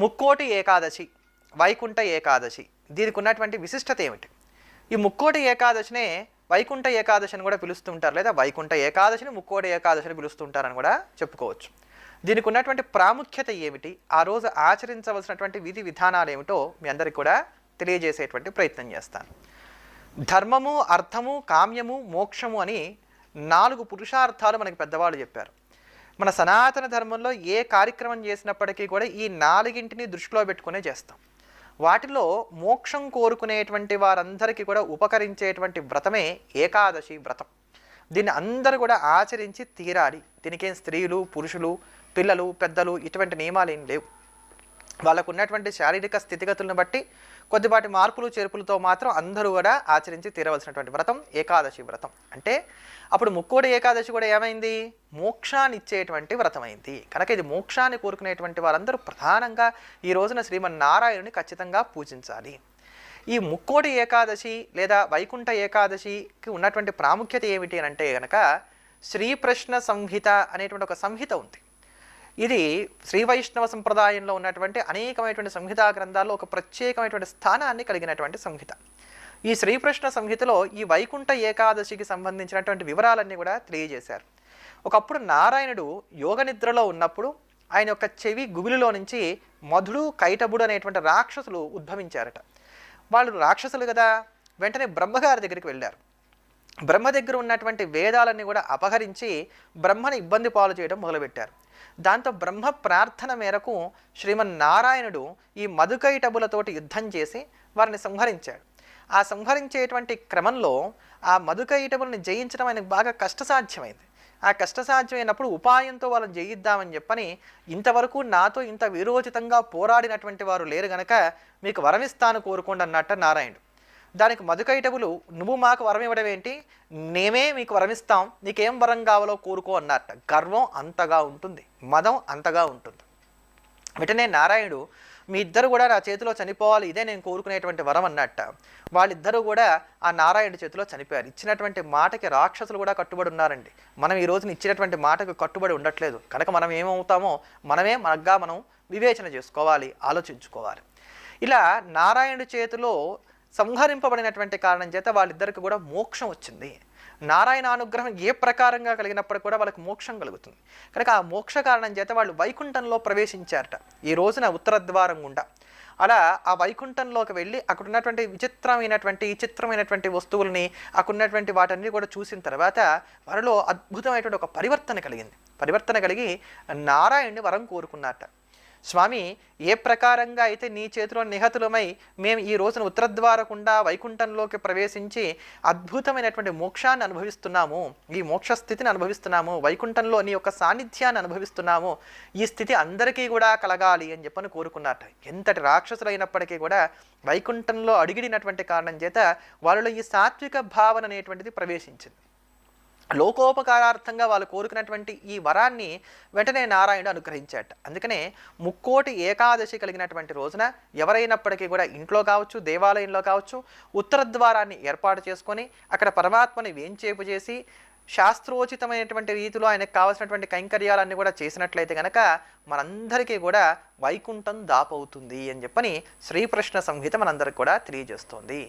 ముక్కోటి ఏకాదశి వైకుంఠ ఏకాదశి. దీనికి ఉన్నటువంటి విశిష్టత ఏమిటి? ఈ ముక్కోటి ఏకాదశినే వైకుంఠ ఏకాదశి అని కూడా పిలుస్తుంటారు లేదా వైకుంఠ ఏకాదశిని ముక్కోటి ఏకాదశిని పిలుస్తుంటారని కూడా చెప్పుకోవచ్చు. దీనికి ఉన్నటువంటి ప్రాముఖ్యత ఏమిటి? ఆ రోజు ఆచరించవలసినటువంటి విధి విధానాలు ఏమిటో మీ అందరికి కూడా తెలియజేసేటువంటి ప్రయత్నం చేస్తాను. ధర్మము అర్థము కామ్యము మోక్షము అని నాలుగు పురుషార్థాలు మనకి పెద్దవాళ్ళు చెప్పారు. మన సనాతన ధర్మంలో ఏ కార్యక్రమం చేసినప్పటికీ కూడా ఈ నాలుగింటిని దృష్టిలో పెట్టుకునే చేస్తాం. వాటిలో మోక్షం కోరుకునేటువంటి వారందరికీ కూడా ఉపకరించేటువంటి వ్రతమే ఏకాదశి వ్రతం. దీన్ని అందరూ కూడా ఆచరించి తీరాలి. దీనికేం స్త్రీలు పురుషులు పిల్లలు పెద్దలు ఇటువంటి నియమాలు ఏం లేవు. వాళ్ళకు ఉన్నటువంటి శారీరక స్థితిగతులను బట్టి కొద్దిపాటి మార్పులు చేర్పులతో మాత్రం అందరూ కూడా ఆచరించి తీరవలసినటువంటి వ్రతం ఏకాదశి వ్రతం. అంటే అప్పుడు ముక్కోడి ఏకాదశి కూడా ఏమైంది? మోక్షాన్ని ఇచ్చేటువంటి వ్రతం అయింది కనుక ఇది మోక్షాన్ని కోరుకునేటువంటి వారందరూ ప్రధానంగా ఈ రోజున శ్రీమన్నారాయణుని ఖచ్చితంగా పూజించాలి. ఈ ముక్కోటి ఏకాదశి లేదా వైకుంఠ ఏకాదశికి ఉన్నటువంటి ప్రాముఖ్యత ఏమిటి అని అంటే కనుక శ్రీప్రశ్న సంహిత అనేటువంటి ఒక సంహిత ఉంది. ఇది శ్రీ వైష్ణవ సంప్రదాయంలో ఉన్నటువంటి అనేకమైనటువంటి సంహితా గ్రంథాల్లో ఒక ప్రత్యేకమైనటువంటి స్థానాన్ని కలిగినటువంటి సంహిత. ఈ శ్రీకృష్ణ సంహితలో ఈ వైకుంఠ ఏకాదశికి సంబంధించినటువంటి వివరాలన్నీ కూడా తెలియజేశారు. ఒకప్పుడు నారాయణుడు యోగ నిద్రలో ఉన్నప్పుడు ఆయన యొక్క చెవి గుబిలిలో నుంచి మధుడు కైటబుడు అనేటువంటి రాక్షసులు ఉద్భవించారట. వాళ్ళు రాక్షసులు కదా వెంటనే బ్రహ్మగారి దగ్గరికి వెళ్ళారు. బ్రహ్మ దగ్గర ఉన్నటువంటి వేదాలన్నీ కూడా అపహరించి బ్రహ్మని ఇబ్బంది పాలు చేయడం మొదలుపెట్టారు. దాంతో బ్రహ్మ ప్రార్థన మేరకు శ్రీమన్నారాయణుడు ఈ మధుకైటబులతోటి యుద్ధం చేసి వారిని సంహరించాడు. ఆ సంహరించేటువంటి క్రమంలో ఆ మధుకైటబుల్ని జయించడం ఆయనకు బాగా కష్టసాధ్యమైంది. ఆ కష్టసాధ్యమైనప్పుడు ఉపాయంతో వాళ్ళని జయిద్దామని చెప్పని ఇంతవరకు నాతో ఇంత విరోచితంగా పోరాడినటువంటి వారు లేరు గనక మీకు వరమిస్తాను కోరుకోండి అన్నట్ట నారాయణుడు. దానికి మధుకైటబులు నువ్వు మాకు వరం ఇవ్వడం ఏంటి నేమే మీకు వరమిస్తాం నీకేం వరం కావాలో కోరుకో అన్నట్ట. గర్వం అంతగా ఉంటుంది మదం అంతగా ఉంటుంది. వెంటనే నారాయణుడు మీ ఇద్దరు కూడా నా చేతిలో చనిపోవాలి ఇదే నేను కోరుకునేటువంటి వరం అన్నట్ట. వాళ్ళిద్దరూ కూడా ఆ నారాయణుడి చేతిలో చనిపోయారు. ఇచ్చినటువంటి మాటకి రాక్షసులు కూడా కట్టుబడి ఉన్నారండి. మనం ఈ రోజున ఇచ్చినటువంటి మాటకు కట్టుబడి ఉండట్లేదు. కనుక మనం ఏమవుతామో మనమే మనగ్గా మనం వివేచన చేసుకోవాలి ఆలోచించుకోవాలి. ఇలా నారాయణుడి చేతిలో సంహరింపబడినటువంటి కారణం చేత వాళ్ళిద్దరికి కూడా మోక్షం వచ్చింది. నారాయణ అనుగ్రహం ఏ ప్రకారంగా కలిగినప్పుడు కూడా వాళ్ళకి మోక్షం కలుగుతుంది. కనుక ఆ మోక్ష కారణం చేత వాళ్ళు వైకుంఠంలో ప్రవేశించారట. ఈ రోజున ఉత్తర ద్వారం గుండా. అలా ఆ వైకుంఠంలోకి వెళ్ళి అక్కడ ఉన్నటువంటి విచిత్రమైనటువంటి విచిత్రమైనటువంటి వస్తువుల్ని అక్కడ ఉన్నటువంటి వాటన్ని కూడా చూసిన తర్వాత వారిలో అద్భుతమైనటువంటి ఒక పరివర్తన కలిగింది. పరివర్తన కలిగి నారాయణ్ని వరం కోరుకున్నారట. స్వామి ఏ ప్రకారంగా అయితే నీ చేతిలో నిహతులమై మేము ఈ రోజున ఉత్తరద్వారకుండా వైకుంఠంలోకి ప్రవేశించి అద్భుతమైనటువంటి మోక్షాన్ని అనుభవిస్తున్నాము ఈ మోక్ష స్థితిని అనుభవిస్తున్నాము వైకుంఠంలో నీ యొక్క సాన్నిధ్యాన్ని అనుభవిస్తున్నాము ఈ స్థితి అందరికీ కూడా కలగాలి అని చెప్పని కోరుకున్నట్ట ఎంతటి రాక్షసులైనప్పటికీ కూడా వైకుంఠంలో అడిగిడినటువంటి కారణం చేత వాళ్ళలో ఈ సాత్విక భావన అనేటువంటిది ప్రవేశించింది. లోకోపకారార్థంగా వాళ్ళు కోరుకున్నటువంటి ఈ వరాన్ని వెంటనే నారాయణుడు అనుగ్రహించాట అందుకనే ముక్కోటి ఏకాదశి కలిగినటువంటి రోజున ఎవరైనప్పటికీ కూడా ఇంట్లో కావచ్చు దేవాలయంలో కావచ్చు ఉత్తర ద్వారాన్ని ఏర్పాటు చేసుకొని అక్కడ పరమాత్మని వేంచేపు చేసి శాస్త్రోచితమైనటువంటి రీతిలో ఆయనకు కావాల్సినటువంటి కైంకర్యాలన్నీ కూడా చేసినట్లయితే కనుక మనందరికీ కూడా వైకుంఠం దాపవుతుంది అని చెప్పని శ్రీకృష్ణ సంహిత మనందరికి కూడా తెలియజేస్తుంది.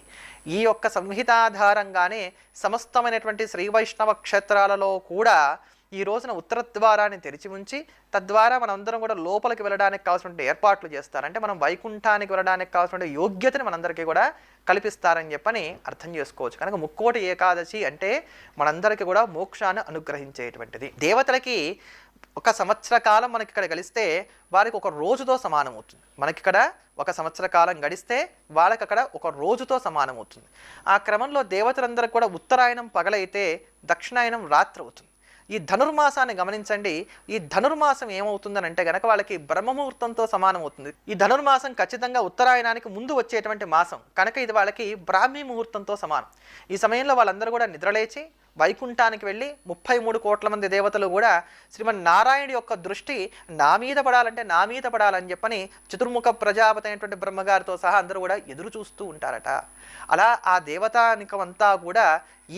ఈ యొక్క సంహిత ఆధారంగానే సమస్తమైనటువంటి శ్రీ వైష్ణవ క్షేత్రాలలో కూడా ఈ రోజున ఉత్తర ద్వారాన్ని తెరిచి ఉంచి తద్వారా మనందరం కూడా లోపలికి వెళ్ళడానికి కావాల్సిన ఏర్పాట్లు చేస్తారంటే మనం వైకుంఠానికి వెళ్ళడానికి కావాల్సిన యోగ్యతని మనందరికీ కూడా కల్పిస్తారని చెప్పని అర్థం చేసుకోవచ్చు. కనుక ముక్కోటి ఏకాదశి అంటే మనందరికీ కూడా మోక్షాన్ని అనుగ్రహించేటువంటిది. దేవతలకి ఒక సంవత్సర కాలం మనకి ఇక్కడ గడిస్తే వారికి ఒక రోజుతో సమానం అవుతుంది. మనకి ఇక్కడ ఒక సంవత్సర కాలం గడిస్తే వాళ్ళకి అక్కడ ఒక రోజుతో సమానం అవుతుంది. ఆ క్రమంలో దేవతలందరూ కూడా ఉత్తరాయణం పగలైతే దక్షిణాయనం రాత్రి అవుతుంది. ఈ ధనుర్మాసాన్ని గమనించండి. ఈ ధనుర్మాసం ఏమవుతుందని అంటే గనక వాళ్ళకి బ్రహ్మముహూర్తంతో సమానం అవుతుంది ఈ ధనుర్మాసం ఖచ్చితంగా ఉత్తరాయణానికి ముందు వచ్చేటువంటి మాసం. కనుక ఇది వాళ్ళకి బ్రాహ్మీ ముహూర్తంతో సమానం. ఈ సమయంలో వాళ్ళందరూ కూడా నిద్రలేచి వైకుంఠానికి వెళ్ళి ముప్పై మూడు కోట్ల మంది దేవతలు కూడా శ్రీమన్ నారాయణుడి యొక్క దృష్టి నా మీద పడాలంటే నా మీద పడాలని చెప్పని చతుర్ముఖ ప్రజాపతి అయినటువంటి బ్రహ్మగారితో సహా అందరూ కూడా ఎదురు చూస్తూ ఉంటారట. అలా ఆ దేవతానికమంతా కూడా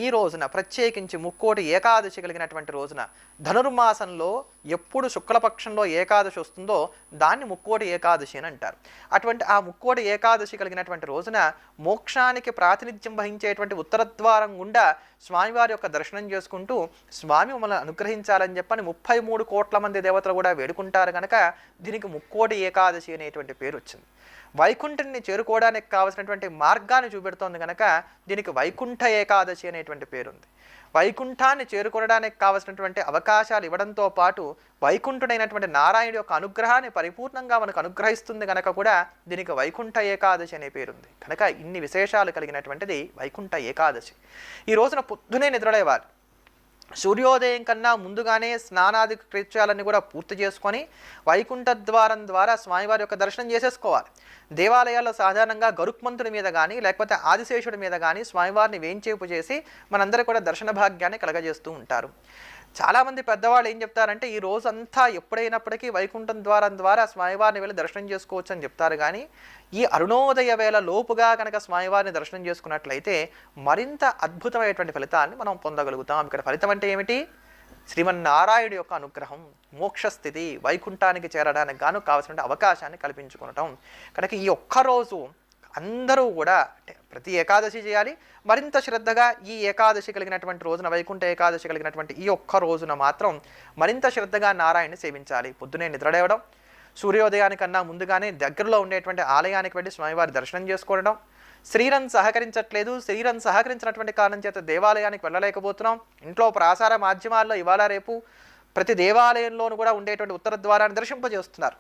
ఈ రోజున ప్రత్యేకించి ముక్కోటి ఏకాదశి కలిగినటువంటి రోజున ధనుర్మాసంలో ఎప్పుడు శుక్లపక్షంలో ఏకాదశి వస్తుందో దాన్ని ముక్కోటి ఏకాదశి అని అంటారు. అటువంటి ఆ ముక్కోటి ఏకాదశి కలిగినటువంటి రోజున మోక్షానికి ప్రాతినిధ్యం వహించేటువంటి ఉత్తర ద్వారం గుండా స్వామివారి యొక్క దర్శనం చేసుకుంటూ స్వామి మమ్మల్ని అనుగ్రహించాలని చెప్పని ముప్పై మూడు కోట్ల మంది దేవతలు కూడా వేడుకుంటారు కనుక దీనికి ముక్కోటి ఏకాదశి అనేటువంటి పేరు వచ్చింది. వైకుంఠుని చేరుకోవడానికి కావలసినటువంటి మార్గాన్ని చూపెడుతోంది కనుక దీనికి వైకుంఠ ఏకాదశి అనేటువంటి పేరుంది. వైకుంఠాన్ని చేరుకోవడానికి కావలసినటువంటి అవకాశాలు ఇవ్వడంతో పాటు వైకుంఠుడైనటువంటి నారాయణుడి యొక్క అనుగ్రహాన్ని పరిపూర్ణంగా మనకు అనుగ్రహిస్తుంది కనుక కూడా దీనికి వైకుంఠ ఏకాదశి అనే పేరుంది. కనుక ఇన్ని విశేషాలు కలిగినటువంటిది వైకుంఠ ఏకాదశి. ఈ రోజున పొద్దునే నిద్రలేవాలి. సూర్యోదయం కన్నా ముందుగానే స్నానాది కృత్యాలన్నీ కూడా పూర్తి చేసుకొని వైకుంఠ ద్వారం ద్వారా స్వామివారి యొక్క దర్శనం చేసేసుకోవాలి. దేవాలయాల్లో సాధారణంగా గరుక్మంతుడి మీద కానీ లేకపోతే ఆదిశేషుడి మీద కానీ స్వామివారిని వేయించేపు చేసి మనందరూ కూడా దర్శన భాగ్యాన్ని కలగజేస్తూ ఉంటారు. చాలామంది పెద్దవాళ్ళు ఏం చెప్తారంటే ఈ రోజు అంతా ఎప్పుడైనప్పటికీ వైకుంఠం ద్వారం ద్వారా స్వామివారిని వెళ్ళి దర్శనం చేసుకోవచ్చు అని చెప్తారు. కానీ ఈ అరుణోదయ వేళ లోపుగా కనుక స్వామివారిని దర్శనం చేసుకున్నట్లయితే మరింత అద్భుతమైనటువంటి ఫలితాన్ని మనం పొందగలుగుతాం. ఇక్కడ ఫలితం అంటే ఏమిటి? శ్రీమన్నారాయణుడి యొక్క అనుగ్రహం మోక్షస్థితి వైకుంఠానికి చేరడానికి గాను కావాల్సిన అవకాశాన్ని కల్పించుకోవటం కనుక ఈ ఒక్కరోజు అందరూ కూడా అంటే ప్రతి ఏకాదశి చేయాలి. మరింత శ్రద్ధగా ఈ ఏకాదశి కలిగినటువంటి రోజున వైకుంఠ ఏకాదశి కలిగినటువంటి ఈ ఒక్క రోజున మాత్రం మరింత శ్రద్ధగా నారాయణని సేవించాలి. పొద్దునే నిద్రలేవడం సూర్యోదయానికన్నా ముందుగానే దగ్గరలో ఉండేటువంటి ఆలయానికి వెళ్ళి స్వామివారి దర్శనం చేసుకోవడం శరీరం సహకరించట్లేదు. శరీరం సహకరించినటువంటి కారణం చేత దేవాలయానికి వెళ్ళలేకపోతున్నాం. ఇంట్లో ప్రాసార మాధ్యమాల్లో ఇవాళ రేపు ప్రతి దేవాలయంలోనూ కూడా ఉండేటువంటి ఉత్తర ద్వారాన్ని దర్శింపజేస్తున్నారు.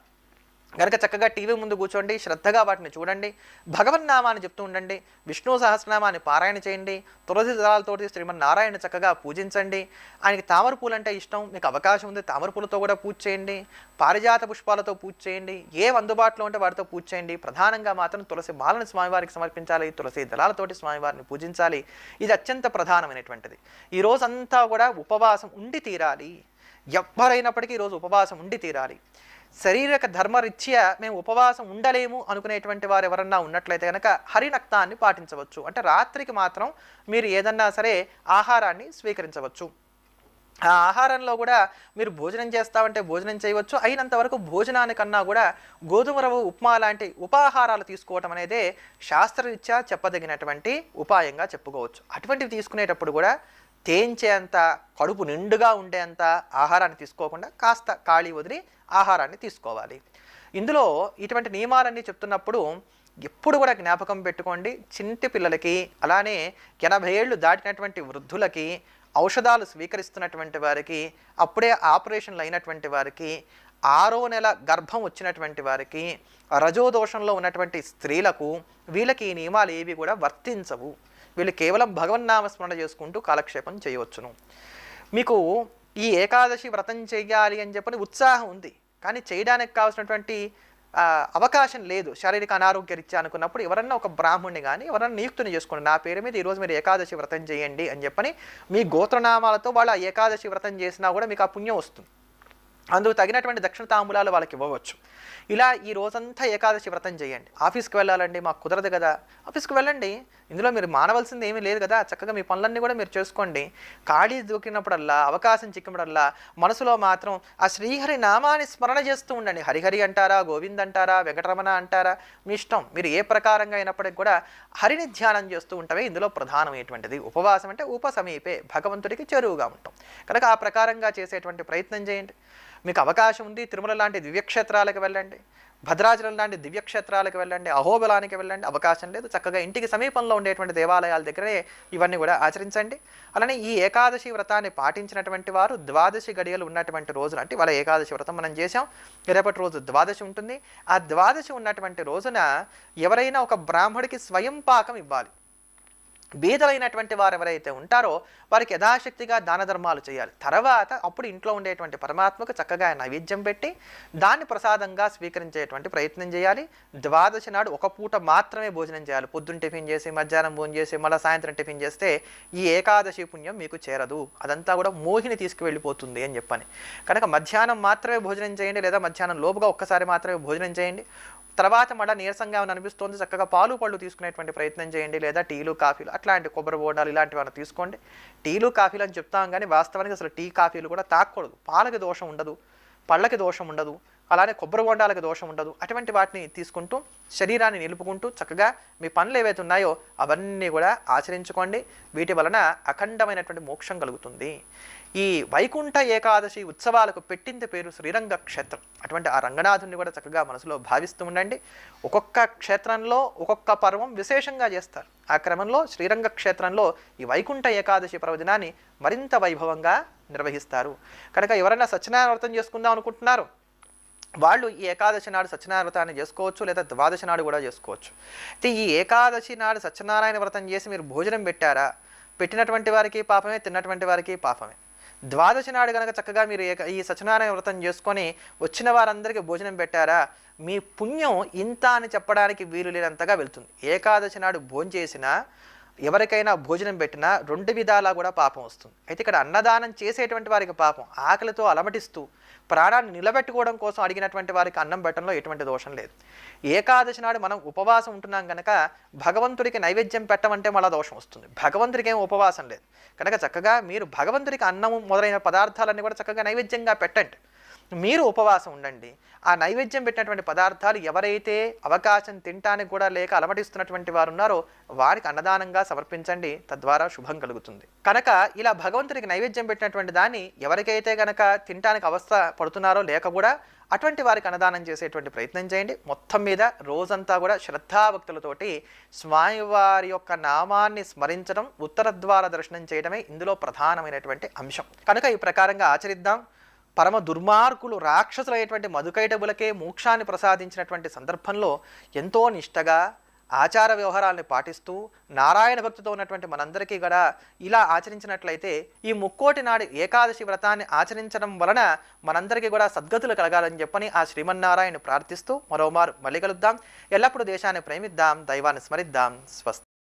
కనుక చక్కగా టీవీ ముందు కూర్చోండి శ్రద్ధగా వాటిని చూడండి భగవన్నామాన్ని చెప్తూ ఉండండి విష్ణు సహస్రనామాన్ని పారాయణ చేయండి తులసి దళాలతోటి శ్రీమన్నారాయణ చక్కగా పూజించండి. ఆయనకి తామర పూలు అంటే ఇష్టం మీకు అవకాశం ఉంది తామర పూలతో కూడా పూజ చేయండి పారిజాత పుష్పాలతో పూజ చేయండి ఏ అందుబాటులో ఉంటే వాటితో పూజ చేయండి. ప్రధానంగా మాత్రం తులసి మాలను స్వామివారికి సమర్పించాలి తులసి దళాలతోటి స్వామివారిని పూజించాలి. ఇది అత్యంత ప్రధానమైనటువంటిది. ఈ రోజంతా కూడా ఉపవాసం ఉండి తీరాలి. ఎవ్వరైనప్పటికీ ఈరోజు ఉపవాసం ఉండి తీరాలి. శరీరక ధర్మరీత్యా మేము ఉపవాసం ఉండలేము అనుకునేటువంటి వారు ఎవరన్నా ఉన్నట్లయితే కనుక హరినక్తాన్ని పాటించవచ్చు. అంటే రాత్రికి మాత్రం మీరు ఏదన్నా సరే ఆహారాన్ని స్వీకరించవచ్చు. ఆ ఆహారంలో కూడా మీరు భోజనం చేస్తామంటే భోజనం చేయవచ్చు. అయినంత వరకు భోజనానికన్నా కూడా గోధుమ రవ్వ ఉప్మా లాంటి ఉపాహారాలు తీసుకోవటం అనేది శాస్త్రరీత్యా చెప్పదగినటువంటి ఉపాయంగా చెప్పుకోవచ్చు. అటువంటివి తీసుకునేటప్పుడు కూడా తేంచేంత కడుపు నిండుగా ఉండేంత ఆహారాన్ని తీసుకోకుండా కాస్త ఖాళీ వదిలి ఆహారాన్ని తీసుకోవాలి. ఇందులో ఇటువంటి నియమాలన్నీ చెప్తున్నప్పుడు ఎప్పుడు కూడా జ్ఞాపకం పెట్టుకోండి. చింటి పిల్లలకి అలానే ఎనభై ఏళ్ళు దాటినటువంటి వృద్ధులకి ఔషధాలు స్వీకరిస్తున్నటువంటి వారికి అప్పుడే ఆపరేషన్లు అయినటువంటి వారికి ఆరో నెల గర్భం వచ్చినటువంటి వారికి రజోదోషంలో ఉన్నటువంటి స్త్రీలకు వీళ్ళకి ఈ నియమాలు ఏవి కూడా వర్తించవు. వీళ్ళు కేవలం భగవన్నామస్మరణ చేసుకుంటూ కాలక్షేపం చేయవచ్చును. మీకు ఈ ఏకాదశి వ్రతం చేయాలి అని చెప్పని ఉత్సాహం ఉంది. కానీ చేయడానికి కావాల్సినటువంటి అవకాశం లేదు. శారీరక అనారోగ్య రీత్యా అనుకున్నప్పుడు ఎవరన్నా ఒక బ్రాహ్మణ్ణి కానీ ఎవరన్నా నియుక్తిని చేసుకోండి. నా పేరు మీద ఈరోజు మీరు ఏకాదశి వ్రతం చేయండి అని చెప్పని మీ గోత్రనామాలతో వాళ్ళు ఆ ఏకాదశి వ్రతం చేసినా కూడా మీకు ఆ పుణ్యం వస్తుంది. అందుకు తగినటువంటి దక్షిణ తాంబూలాలు వాళ్ళకి ఇవ్వవచ్చు. ఇలా ఈ రోజంతా ఏకాదశి వ్రతం చేయండి. ఆఫీస్కి వెళ్ళాలండి మాకు కుదరదు కదా. ఆఫీస్కి వెళ్ళండి. ఇందులో మీరు మానవలసింది ఏమీ లేదు కదా. చక్కగా మీ పనులన్నీ కూడా మీరు చేసుకోండి. ఖాళీ దూకినప్పుడల్లా అవకాశం చిక్కినప్పుడల్లా మనసులో మాత్రం ఆ శ్రీహరి నామాన్ని స్మరణ చేస్తూ ఉండండి. హరిహరి అంటారా గోవింద్ అంటారా వెంకటరమణ అంటారా? మీ ఇష్టం. మీరు ఏ ప్రకారంగా అయినప్పటికీ కూడా హరిని ధ్యానం చేస్తూ ఉంటామే. ఇందులో ప్రధానమైనటువంటిది ఉపవాసం అంటే ఉపసమీపే భగవంతుడికి చేరువుగా ఉంటాం. కనుక ఆ ప్రకారంగా చేసేటువంటి ప్రయత్నం చేయండి. మీకు అవకాశం ఉంది. తిరుమల లాంటి దివ్యక్షేత్రాలకు వెళ్ళండి. భద్రాచలం లాంటి దివ్యక్షేత్రాలకు వెళ్ళండి అహోబలానికి వెళ్ళండి అవకాశం లేదు. చక్కగా ఇంటికి సమీపంలో ఉండేటువంటి దేవాలయాల దగ్గరే ఇవన్నీ కూడా ఆచరించండి. అలానే ఈ ఏకాదశి వ్రతాన్ని పాటించినటువంటి వారు ద్వాదశి గడియలు ఉన్నటువంటి రోజున అంటే వాళ్ళ ఏకాదశి వ్రతం మనం చేసాం రేపటి రోజు ద్వాదశి ఉంటుంది. ఆ ద్వాదశి ఉన్నటువంటి రోజున ఎవరైనా ఒక బ్రాహ్మడికి స్వయం పాకం ఇవ్వాలి. బీదలైనటువంటి వారు ఎవరైతే ఉంటారో వారికి యథాశక్తిగా దాన ధర్మాలు చేయాలి. తర్వాత అప్పుడు ఇంట్లో ఉండేటువంటి పరమాత్మకు చక్కగా నైవేద్యం పెట్టి దాన్ని ప్రసాదంగా స్వీకరించేటువంటి ప్రయత్నం చేయాలి. ద్వాదశి నాడు ఒక పూట మాత్రమే భోజనం చేయాలి. పొద్దున్న టిఫిన్ చేసి మధ్యాహ్నం భోజనం చేసి మళ్ళీ సాయంత్రం టిఫిన్ చేస్తే ఈ ఏకాదశి పుణ్యం మీకు చేరదు. అదంతా కూడా మోహిని తీసుకువెళ్ళిపోతుంది అని చెప్పని. కనుక మధ్యాహ్నం మాత్రమే భోజనం చేయండి లేదా మధ్యాహ్నం లోపుగా ఒక్కసారి మాత్రమే భోజనం చేయండి. తర్వాత మళ్ళీ నీరసంగా ఏమైనా అనిపిస్తుంది? చక్కగా పాలు పళ్ళు తీసుకునేటువంటి ప్రయత్నం చేయండి లేదా టీలు కాఫీలు అట్లాంటి కొబ్బరి బోండాలు ఇలాంటివి ఏమైనా తీసుకోండి. టీలు కాఫీలు అని చెప్తాం కానీ వాస్తవానికి అసలు టీ కాఫీలు కూడా తాకూడదు. పాలకి దోషం ఉండదు పళ్ళకి దోషం ఉండదు అలానే కొబ్బరి బోండాలకి దోషం ఉండదు. అటువంటి వాటిని తీసుకుంటూ శరీరాన్ని నిలుపుకుంటూ చక్కగా మీ పనులు ఏవైతే ఉన్నాయో అవన్నీ కూడా ఆచరించుకోండి. వీటి వలన అఖండమైనటువంటి మోక్షం కలుగుతుంది. ఈ వైకుంఠ ఏకాదశి ఉత్సవాలకు పెట్టింది పేరు శ్రీరంగ క్షేత్రం. అటువంటి ఆ రంగనాథుని కూడా చక్కగా మనసులో భావిస్తూ ఉండండి. ఒక్కొక్క క్షేత్రంలో ఒక్కొక్క పర్వం విశేషంగా చేస్తారు. ఆ క్రమంలో శ్రీరంగ క్షేత్రంలో ఈ వైకుంఠ ఏకాదశి పర్వదినాన్ని మరింత వైభవంగా నిర్వహిస్తారు. కనుక ఎవరైనా సత్యనారాయణ వ్రతం చేసుకుందాం అనుకుంటున్నారు వాళ్ళు ఈ ఏకాదశి నాడు సత్యనారాయణ వ్రతాన్ని చేసుకోవచ్చు లేదా ద్వాదశి నాడు కూడా చేసుకోవచ్చు. అయితే ఈ ఏకాదశి నాడు సత్యనారాయణ వ్రతం చేసి మీరు భోజనం పెట్టారా? పెట్టినటువంటి వారికి పాపమే తిన్నటువంటి వారికి పాపమే. ద్వాదశి నాడు కనుక చక్కగా మీరు ఏక ఈ సత్యనారాయణ వ్రతం చేసుకొని వచ్చిన వారందరికీ భోజనం పెట్టారా? మీ పుణ్యం ఇంత అని చెప్పడానికి వీలు లేనంతగా వెళ్తుంది. ఏకాదశి నాడు భోజనం చేసినా ఎవరికైనా భోజనం పెట్టినా రెండు విధాలా కూడా పాపం వస్తుంది. అయితే ఇక్కడ అన్నదానం చేసేటువంటి వారికి పాపం. ఆకలితో అలమటిస్తూ ప్రాణాన్ని నిలబెట్టుకోవడం కోసం అడిగినటువంటి వారికి అన్నం పెట్టడంలో ఎటువంటి దోషం లేదు. ఏకాదశి నాడు మనం ఉపవాసం ఉంటున్నాం కనుక భగవంతుడికి నైవేద్యం పెట్టమంటే మళ్ళా దోషం వస్తుంది. భగవంతుడికి ఏం ఉపవాసం లేదు. కనుక చక్కగా మీరు భగవంతుడికి అన్నం మొదలైన పదార్థాలన్నీ కూడా చక్కగా నైవేద్యంగా పెట్టండి. మీరు ఉపవాసం ఉండండి. ఆ నైవేద్యం పెట్టినటువంటి పదార్థాలు ఎవరైతే అవకాశం తినటానికి కూడా లేక అలమటిస్తున్నటువంటి వారు ఉన్నారో వారికి అన్నదానంగా సమర్పించండి. తద్వారా శుభం కలుగుతుంది. కనుక ఇలా భగవంతుడికి నైవేద్యం పెట్టినటువంటి దాన్ని ఎవరికైతే కనుక తినటానికి అవస్థ పడుతున్నారో లేక కూడా అటువంటి వారికి అన్నదానం చేసేటువంటి ప్రయత్నం చేయండి. మొత్తం మీద రోజంతా కూడా శ్రద్ధాభక్తులతోటి స్వామివారి యొక్క నామాన్ని స్మరించడం ఉత్తరద్వార దర్శనం చేయడమే ఇందులో ప్రధానమైనటువంటి అంశం. కనుక ఈ ప్రకారంగా ఆచరిద్దాం. పరమ దుర్మార్గులు రాక్షసులైనటువంటి మధుకైటబులకే మోక్షాన్ని ప్రసాదించినటువంటి సందర్భంలో ఎంతో నిష్టగా ఆచార వ్యవహారాలను పాటిస్తూ నారాయణ భక్తితో ఉన్నటువంటి మనందరికీ కూడా ఇలా ఆచరించినట్లయితే ఈ ముక్కోటి నాడు ఏకాదశి వ్రతాన్ని ఆచరించడం వలన మనందరికీ కూడా సద్గతులు కలగాలని చెప్పని ఆ శ్రీమన్నారాయణ ప్రార్థిస్తూ మరోమారు మళ్ళీ కలుద్దాం. ఎల్లప్పుడూ దేశాన్ని ప్రేమిద్దాం దైవాన్ని స్మరిద్దాం. స్వస్తి.